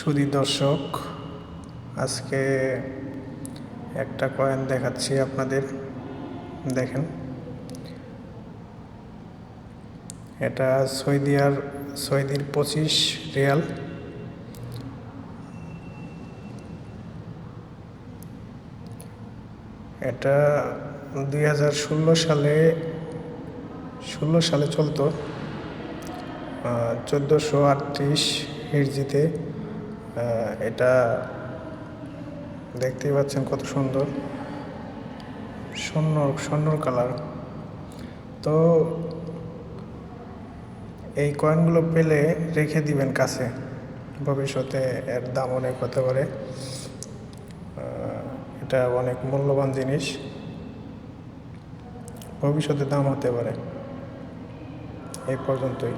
সুদী দর্শক, আজকে একটা কয়েন দেখাচ্ছি আপনাদের। দেখেন। এটা সৌদিয়ার সৌদির পঁচিশ রিয়াল। এটা দুই হাজার ষোলো সালে ষোলো সালে চলতো চোদ্দোশো আটত্রিশ হিরজিতে। এটা দেখতেই পাচ্ছেন কত সুন্দর। স্বর্ণ, স্বর্ণর কালার। তো এই কয়েনগুলো পেলে রেখে দিবেন কাছে। ভবিষ্যতে এর দাম অনেক হতে পারে। এটা অনেক মূল্যবান জিনিস। ভবিষ্যতে দাম হতে পারে। এই পর্যন্তই।